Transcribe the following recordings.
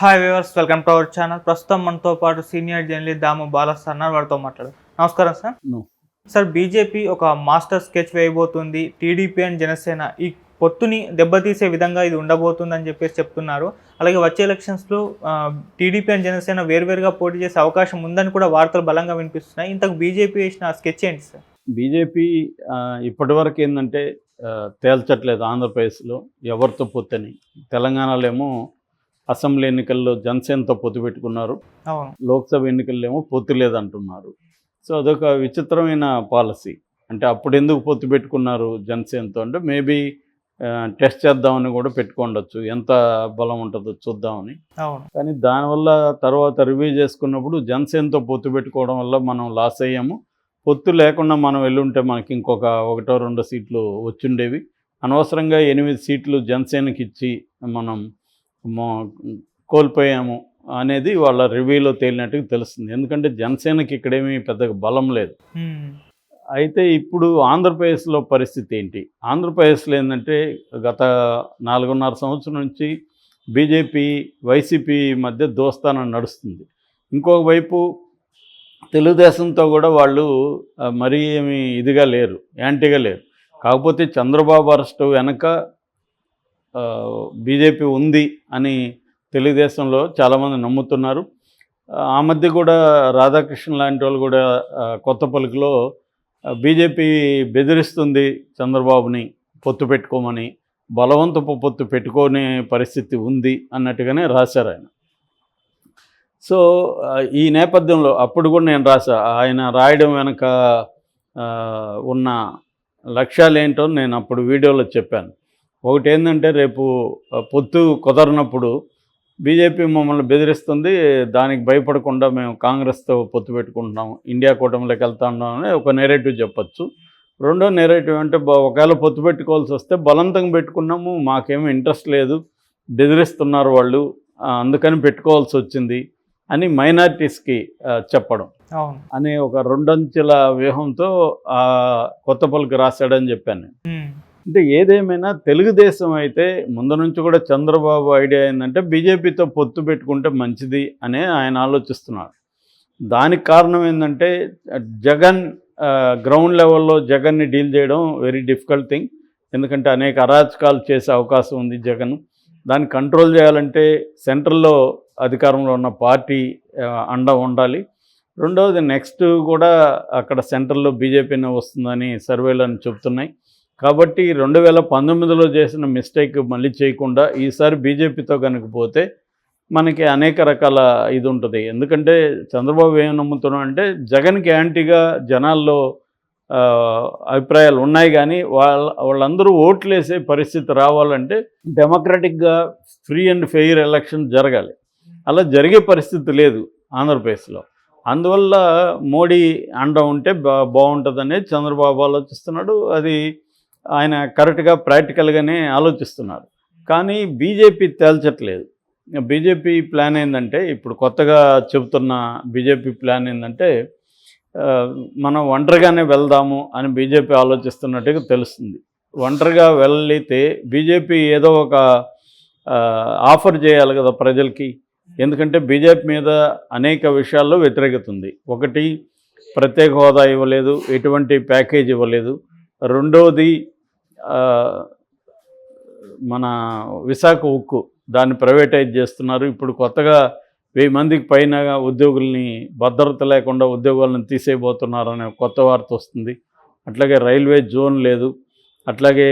Hi viewers welcome to our channel ప్రస్తుతం మనతో పాటు సీనియర్ జర్నలిస్ట్ దాము బాలస్ అన్నారు వారితో మాట్లాడు నమస్కారం సార్. సార్ బీజేపీ ఒక మాస్టర్ స్కెచ్ వేయబోతుంది. టీడీపీ అండ్ జనసేన ఈ పొత్తుని దెబ్బతీసే విధంగా ఇది ఉండబోతుంది అని చెప్పేసి చెప్తున్నారు. అలాగే వచ్చే ఎలక్షన్స్లో టీడీపీ అండ్ జనసేన వేరువేరుగా పోటీ చేసే అవకాశం ఉందని కూడా వార్తలు బలంగా వినిపిస్తున్నాయి. ఇంతకు బీజేపీ వేసిన స్కెచ్ ఏంటి సార్? బీజేపీ ఇప్పటి వరకు ఏంటంటే తేల్చట్లేదు ఆంధ్రప్రదేశ్లో ఎవరితో పొత్తని. తెలంగాణలో ఏమో అసెంబ్లీ ఎన్నికల్లో జనసేనతో పొత్తు పెట్టుకున్నారు. లోక్సభ ఎన్నికల్లో ఏమో పొత్తు లేదంటున్నారు. సో అదొక విచిత్రమైన పాలసీ. అంటే అప్పుడు ఎందుకు పొత్తు పెట్టుకున్నారు జనసేనతో? అంటే మేబీ టెస్ట్ చేద్దామని కూడా పెట్టుకోండొచ్చు. ఎంత బలం ఉంటుందో చూద్దామని. కానీ దానివల్ల తర్వాత రివ్యూ చేసుకున్నప్పుడు జనసేనతో పొత్తు పెట్టుకోవడం వల్ల మనం లాస్ అయ్యాము. పొత్తు లేకుండా మనం వెళ్ళుంటే మనకి ఇంకొక ఒకటో రెండో సీట్లు వచ్చుండేవి. అనవసరంగా ఎనిమిది సీట్లు జనసేనకి ఇచ్చి మనం కోల్పోయాము అనేది వాళ్ళ రివ్యూలో తేలినట్టుగా తెలుస్తుంది. ఎందుకంటే జనసేనకి ఇక్కడేమీ పెద్దగా బలం లేదు. అయితే ఇప్పుడు ఆంధ్రప్రదేశ్లో పరిస్థితి ఏంటి? ఆంధ్రప్రదేశ్లో ఏంటంటే గత నాలుగున్నర సంవత్సరం నుంచి బీజేపీ వైసీపీ మధ్య దోస్తానం నడుస్తుంది. ఇంకొక వైపు తెలుగుదేశంతో కూడా వాళ్ళు మరీ ఏమి ఇదిగా లేరు యాంటీగా లేరు. కాకపోతే చంద్రబాబు అరెస్టు వెనక బీజేపీ ఉంది అని తెలుగుదేశంలో చాలామంది నమ్ముతున్నారు. ఆ మధ్య కూడా రాధాకృష్ణ లాంటి వాళ్ళు కూడా కొత్త పలుకులో బీజేపీ బెదిరిస్తుంది చంద్రబాబుని పొత్తు పెట్టుకోమని బలవంతపు పొత్తు పెట్టుకునే పరిస్థితి ఉంది అన్నట్టుగానే రాశారు ఆయన. సో ఈ నేపథ్యంలో అప్పుడు కూడా నేను రాశా ఆయన రాయడం వెనక ఉన్న లక్ష్యాలు ఏంటో నేను అప్పుడు వీడియోలో చెప్పాను. ఒకటి ఏంటంటే రేపు పొత్తు కుదరనప్పుడు బీజేపీ మమ్మల్ని బెదిరిస్తుంది దానికి భయపడకుండా మేము కాంగ్రెస్తో పొత్తు పెట్టుకుంటున్నాం ఇండియా కూటమిలోకి వెళ్తా ఉన్నాం అని ఒక నెరేటివ్ చెప్పొచ్చు. రెండో నెరేటివ్ అంటే ఒకవేళ పొత్తు పెట్టుకోవాల్సి వస్తే బలవంతంగా పెట్టుకున్నాము మాకేమీ ఇంట్రెస్ట్ లేదు బెదిరిస్తున్నారు వాళ్ళు అందుకని పెట్టుకోవాల్సి వచ్చింది అని మైనారిటీస్కి చెప్పడం. అనే ఒక రెండంచెల వ్యూహంతో ఆ కొత్త పలుకు రాశాడని చెప్పాను. అంటే ఏదేమైనా తెలుగుదేశం అయితే ముందు నుంచి కూడా చంద్రబాబు ఐడియా ఏంటంటే బీజేపీతో పొత్తు పెట్టుకుంటే మంచిది అనే ఆయన ఆలోచిస్తున్నాడు దానికి కారణం ఏంటంటే జగన్ గ్రౌండ్ లెవెల్లో జగన్ని డీల్ చేయడం వెరీ డిఫికల్ట్ థింగ్ ఎందుకంటే అనేక అరాచకాలు చేసే అవకాశం ఉంది జగన్. దాన్ని కంట్రోల్ చేయాలంటే సెంట్రల్లో అధికారంలో ఉన్న పార్టీ అండ ఉండాలి. రెండవది నెక్స్ట్ కూడా అక్కడ సెంట్రల్లో బీజేపీనే వస్తుందని సర్వేలు అని కాబట్టి రెండు వేల పంతొమ్మిదిలో చేసిన మిస్టేక్ మళ్ళీ చేయకుండా ఈసారి బీజేపీతో కనుక పోతే మనకి అనేక రకాల ఇది ఉంటుంది. ఎందుకంటే చంద్రబాబు ఏం నమ్ముతున్నాం అంటే జగన్కి యాంటీగా జనాల్లో అభిప్రాయాలు ఉన్నాయి కానీ వాళ్ళ వాళ్ళందరూ ఓట్లు వేసే పరిస్థితి రావాలంటే డెమోక్రటిక్గా ఫ్రీ అండ్ ఫెయిర్ ఎలక్షన్ జరగాలి. అలా జరిగే పరిస్థితి లేదు ఆంధ్రప్రదేశ్లో. అందువల్ల మోడీ అండ ఉంటే బా బాగుంటుందనే చంద్రబాబు ఆలోచిస్తున్నాడు. అది ఆయన కరెక్ట్గా ప్రాక్టికల్గానే ఆలోచిస్తున్నారు. కానీ బీజేపీ తేల్చట్లేదు. బీజేపీ ప్లాన్ ఏంటంటే ఇప్పుడు కొత్తగా చెబుతున్న బీజేపీ ప్లాన్ ఏంటంటే మనం ఒంటరిగానే వెళ్దాము అని బీజేపీ ఆలోచిస్తున్నట్టుగా తెలుస్తుంది. ఒంటరిగా వెళ్ళితే బీజేపీ ఏదో ఒక ఆఫర్ చేయాలి కదా ప్రజలకి. ఎందుకంటే బీజేపీ మీద అనేక విషయాల్లో వ్యతిరేకత ఉంది ఒకటి ప్రత్యేక హోదా ఇవ్వలేదు ఎటువంటి ప్యాకేజ్ ఇవ్వలేదు. రెండవది మన విశాఖ ఉక్కు దాన్ని ప్రైవేటైజ్ చేస్తున్నారు. ఇప్పుడు కొత్తగా వెయ్యి మందికి పైన ఉద్యోగుల్ని భద్రత లేకుండా ఉద్యోగాలను తీసేయబోతున్నారనే కొత్త వార్త వస్తుంది. అట్లాగే రైల్వే జోన్ లేదు. అట్లాగే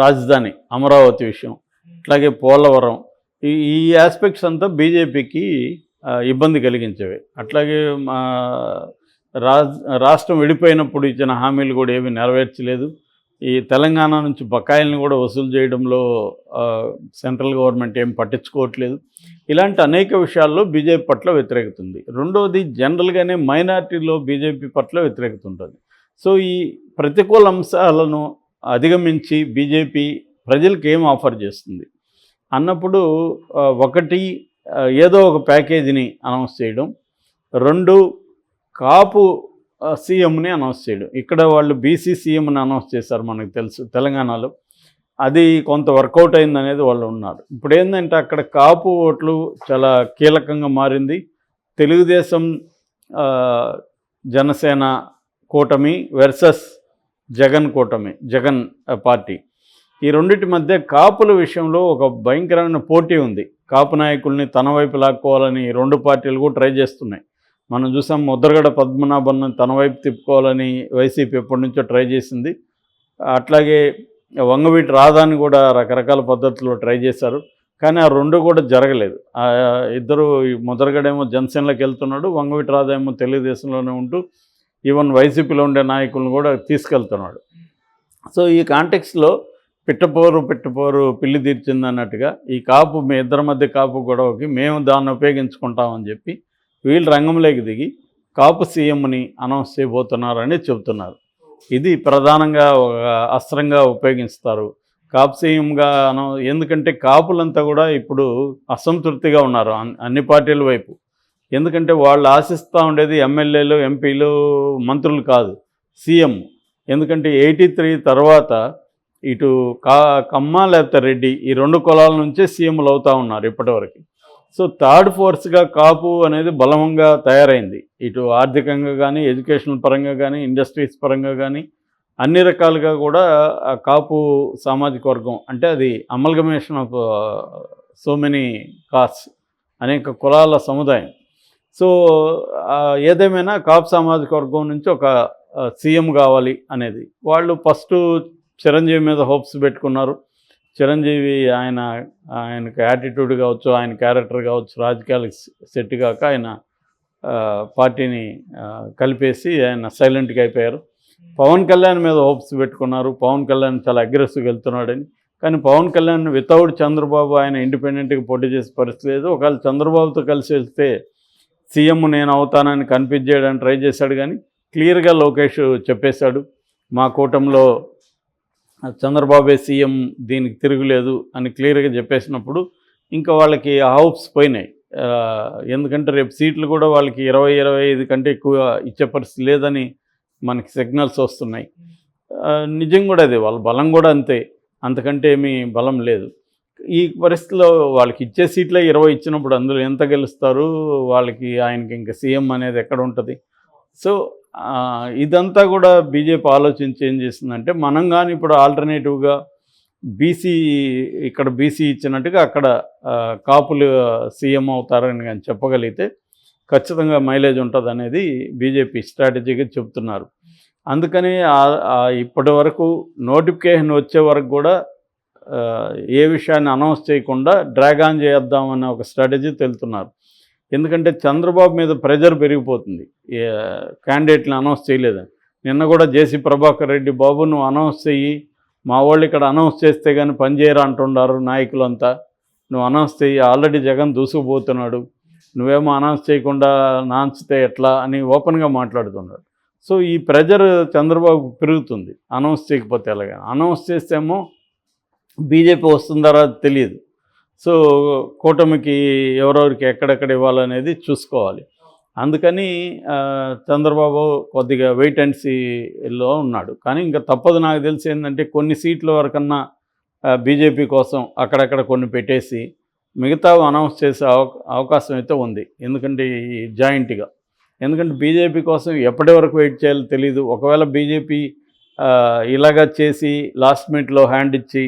రాజధాని అమరావతి విషయం అట్లాగే పోలవరం ఈ ఈ ఆస్పెక్ట్స్ అంతా బీజేపీకి ఇబ్బంది కలిగించేవి. అట్లాగే మా రాష్ట్రం విడిపోయినప్పుడు ఇచ్చిన హామీలు కూడా ఏమీ నెరవేర్చలేదు. ఈ తెలంగాణ నుంచి బకాయిల్ని కూడా వసూలు చేయడంలో సెంట్రల్ గవర్నమెంట్ ఏం పట్టించుకోవట్లేదు. ఇలాంటి అనేక విషయాల్లో బీజేపీ పట్ల వ్యతిరేకత ఉంది రెండవది జనరల్గానే మైనార్టీలో బీజేపీ పట్ల వ్యతిరేకత ఉంటుంది సో ఈ ప్రతికూల అంశాలను అధిగమించి బీజేపీ ప్రజలకు ఏం ఆఫర్ చేస్తుంది? అన్నప్పుడు ఒకటి ఏదో ఒక ప్యాకేజీని అనౌన్స్ చేయడం. రెండు కాపు సీఎంని అనౌన్స్ చేయడం. ఇక్కడ వాళ్ళు బీసీ సీఎంని అనౌన్స్ చేశారు మనకు తెలుసు తెలంగాణలో. అది కొంత వర్కౌట్ అయింది అనేది వాళ్ళు ఉన్నారు. ఇప్పుడు ఏంటంటే అక్కడ కాపు ఓట్లు చాలా కీలకంగా మారింది. తెలుగుదేశం జనసేన కూటమి వెర్సస్ జగన్ కూటమి జగన్ పార్టీ. ఈ రెండింటి మధ్య కాపుల విషయంలో ఒక భయంకరమైన పోటీ ఉంది. కాపు నాయకుల్ని తన వైపు లాక్కోవాలని రెండు పార్టీలు కూడా ట్రై చేస్తున్నాయి. మనం చూసాం ముద్రగడ పద్మనాభన్ తన వైపు తిప్పుకోవాలని వైసీపీ ఎప్పటి నుంచో ట్రై చేసింది. అట్లాగే వంగవీటి రాధాని కూడా రకరకాల పద్ధతుల్లో ట్రై చేశారు. కానీ ఆ రెండు కూడా జరగలేదు. ఆ ఇద్దరు ముద్రగడేమో జనసేనలోకి వెళ్తున్నాడు వంగవీటి రాధా ఏమో తెలుగుదేశంలోనే ఉంటూ ఈవెన్ వైసీపీలో ఉండే నాయకులను కూడా తీసుకెళ్తున్నాడు. సో ఈ కాంటెక్స్లో పిట్టపోరు పిట్టపోరు పిల్లి తీర్చింది అన్నట్టుగా ఈ కాపు మీ ఇద్దరి మధ్య కాపు గొడవకి మేము దాన్ని ఉపయోగించుకుంటామని చెప్పి వీళ్ళు రంగంలోకి దిగి కాపు సీఎంని అనౌన్స్ చేయబోతున్నారని చెబుతున్నారు. ఇది ప్రధానంగా ఒక అస్త్రంగా ఉపయోగిస్తారు. కాపు సీఎంగా అనౌ ఎందుకంటే కాపులంతా కూడా ఇప్పుడు అసంతృప్తిగా ఉన్నారు అన్- అన్ని పార్టీల వైపు. ఎందుకంటే వాళ్ళు ఆశిస్తూ ఉండేది ఎమ్మెల్యేలు ఎంపీలు మంత్రులు కాదు సీఎం. ఎందుకంటే ఎయిటీ త్రీ తర్వాత ఇటు కా కమ్మ లేకపోతే రెడ్డి ఈ రెండు కులాల నుంచే సీఎంలు అవుతూ ఉన్నారు ఇప్పటివరకు. సో థర్డ్ ఫోర్స్గా కాపు అనేది బలంగా తయారైంది. ఇటు ఆర్థికంగా కానీ ఎడ్యుకేషనల్ పరంగా కానీ ఇండస్ట్రీస్ పరంగా కానీ అన్ని రకాలుగా కూడా ఆ కాపు సామాజిక వర్గం అంటే అది amalgamation of so many caste అనేక కులాల సముదాయం. సో ఏదేమైనా కాపు సామాజిక వర్గం నుంచి ఒక సీఎం కావాలి అనేది. వాళ్ళు ఫస్ట్ చిరంజీవి మీద హోప్స్ పెట్టుకున్నారు. చిరంజీవి ఆయన ఆయనకు యాటిట్యూడ్ కావచ్చు ఆయన క్యారెక్టర్ కావచ్చు రాజకీయాలకు సెట్ కాక ఆయన పార్టీని కలిపేసి ఆయన సైలెంట్గా అయిపోయారు. పవన్ కళ్యాణ్ మీద హోప్స్ పెట్టుకున్నారు. పవన్ కళ్యాణ్ చాలా అగ్రెసివ్గా వెళ్తున్నాడని. కానీ పవన్ కళ్యాణ్ వితౌట్ చంద్రబాబు ఆయన ఇండిపెండెంట్గా పోటీ చేసే పరిస్థితి లేదు. ఒకవేళ చంద్రబాబుతో కలిసి వెళ్తే సీఎం నేను అవుతానని కనిపించేయడానికి ట్రై చేశాడు కానీ క్లియర్గా లోకేష్ చెప్పేశాడు. మా కూటంలో చంద్రబాబే సీఎం దీనికి తిరుగులేదు అని క్లియర్గా చెప్పేసినప్పుడు ఇంకా వాళ్ళకి హౌప్స్ పోయినాయి. ఎందుకంటే రేపు సీట్లు కూడా వాళ్ళకి ఇరవై ఇరవై ఐదు కంటే ఎక్కువ ఇచ్చే పరిస్థితి లేదని మనకి సిగ్నల్స్ వస్తున్నాయి. నిజం కూడా అదే వాళ్ళ బలం కూడా అంతే అంతకంటే ఏమీ బలం లేదు. ఈ పరిస్థితిలో వాళ్ళకి ఇచ్చే సీట్లే ఇరవై ఇచ్చినప్పుడు అందులో ఎంత గెలుస్తారు వాళ్ళకి ఆయనకి ఇంకా సీఎం అనేది ఎక్కడ ఉంటుంది? సో ఇదంతా కూడా బీజేపీ ఆలోచించి ఏం చేసిందంటే మనం కానీ ఇప్పుడు ఆల్టర్నేటివ్గా బీసీ ఇక్కడ బీసీ ఇచ్చినట్టుగా అక్కడ కాపులు సీఎం అవుతారని కానీ చెప్పగలిగితే ఖచ్చితంగా మైలేజ్ ఉంటుంది అనేది బీజేపీ స్ట్రాటజీగా చెప్తున్నారు అందుకని ఇప్పటి వరకు నోటిఫికేషన్ వచ్చే వరకు కూడా ఏ విషయాన్ని అనౌన్స్ చేయకుండా డ్రాగాన్ ఆన్ చేద్దామన్న ఒక స్ట్రాటజీ తెలుతున్నారు. ఎందుకంటే చంద్రబాబు మీద ప్రెజర్ పెరిగిపోతుంది. క్యాండిడేట్ని అనౌన్స్ చేయలేదని నిన్న కూడా జేసీ ప్రభాకర్ రెడ్డి బాబు నువ్వు అనౌన్స్ చెయ్యి. మా వాళ్ళు ఇక్కడ అనౌన్స్ చేస్తే కానీ పనిచేయరు అంటున్నారు నాయకులంతా. నువ్వు అనౌన్స్ చెయ్యి. ఆల్రెడీ జగన్ దూసుకుపోతున్నాడు. నువ్వేమో అనౌన్స్ చేయకుండా నాంచితే ఎట్లా? అని ఓపెన్గా మాట్లాడుతున్నాడు సో ఈ ప్రెజర్ చంద్రబాబు పెరుగుతుంది. అనౌన్స్ చేయకపోతే ఎలాగా అనౌన్స్ చేస్తేమో బీజేపీ వస్తుందా తెలియదు. సో కూటమికి ఎవరెవరికి ఎక్కడెక్కడ ఇవ్వాలనేది చూసుకోవాలి. అందుకని చంద్రబాబు కొద్దిగా వెయిట్ అండ్ సీలో ఉన్నాడు. కానీ ఇంకా తప్పదు నాకు తెలిసి ఏంటంటే కొన్ని సీట్ల వరకన్నా బీజేపీ కోసం అక్కడక్కడ కొన్ని పెట్టేసి మిగతా అనౌన్స్ చేసే అవకాశం అయితే ఉంది. ఎందుకంటే ఈ జాయింట్గా ఎందుకంటే బీజేపీ కోసం ఎప్పటి వరకు వెయిట్ చేయాలో తెలియదు ఒకవేళ బీజేపీ ఇలాగా చేసి లాస్ట్ మినిట్లో హ్యాండ్ ఇచ్చి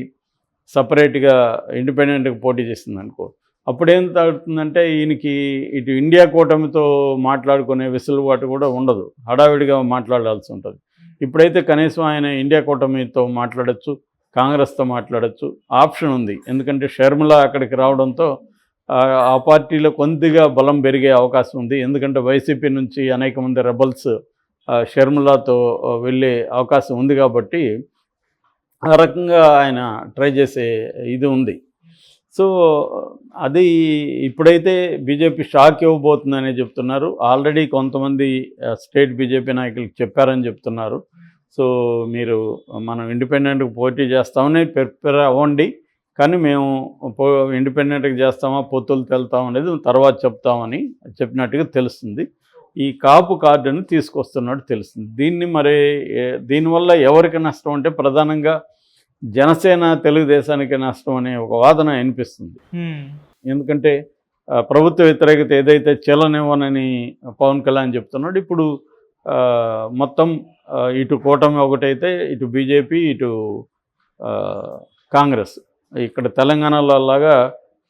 సపరేట్గా ఇండిపెండెంట్గా పోటీ చేసింది అనుకో అప్పుడేం తగ్గుతుందంటే ఈయనకి ఇటు ఇండియా కూటమితో మాట్లాడుకునే వెసులుబాటు కూడా ఉండదు. హడావిడిగా మాట్లాడాల్సి ఉంటుంది. ఇప్పుడైతే కనీసం ఆయన ఇండియా కూటమితో మాట్లాడచ్చు కాంగ్రెస్తో మాట్లాడచ్చు ఆప్షన్ ఉంది. ఎందుకంటే షర్మిల అక్కడికి రావడంతో ఆ పార్టీలో కొద్దిగా బలం పెరిగే అవకాశం ఉంది. ఎందుకంటే వైసీపీ నుంచి అనేక మంది రెబల్స్ షర్మిలాతో వెళ్ళే అవకాశం ఉంది కాబట్టి ఆ రకంగా ఆయన ట్రై చేసే ఇది ఉంది. సో అది ఇప్పుడైతే బీజేపీ షాక్ ఇవ్వబోతుందనే చెప్తున్నారు. ఆల్రెడీ కొంతమంది స్టేట్ బీజేపీ నాయకులకు చెప్పారని చెప్తున్నారు. సో మీరు మనం ఇండిపెండెంట్కి పోటీ చేస్తామని ప్రిపేర్ అవ్వండి. కానీ మేము పో ఇండిపెండెంట్గా చేస్తామా పొత్తులు తెలుతాం అనేది తర్వాత చెప్తామని చెప్పినట్టుగా తెలుస్తుంది. ఈ కాపు కార్డుని తీసుకొస్తున్నట్టు తెలుస్తుంది. దీన్ని మరి దీనివల్ల ఎవరికి నష్టం అంటే ప్రధానంగా జనసేన తెలుగుదేశానికి నష్టం అనే ఒక వాదన వినిపిస్తుంది. ఎందుకంటే ప్రభుత్వ వ్యతిరేకత ఏదైతే చెల్లనివ్వనని పవన్ కళ్యాణ్ చెప్తున్నాడు ఇప్పుడు మొత్తం ఇటు కూటమి ఒకటైతే ఇటు బీజేపీ ఇటు కాంగ్రెస్. ఇక్కడ తెలంగాణలో లాగా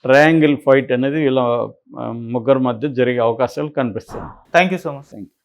ట్రయాంగిల్ ఫైట్ అనేది ఇలా ముగ్గురు మధ్య జరిగే అవకాశాలు కనిపిస్తుంది thank you so much Thank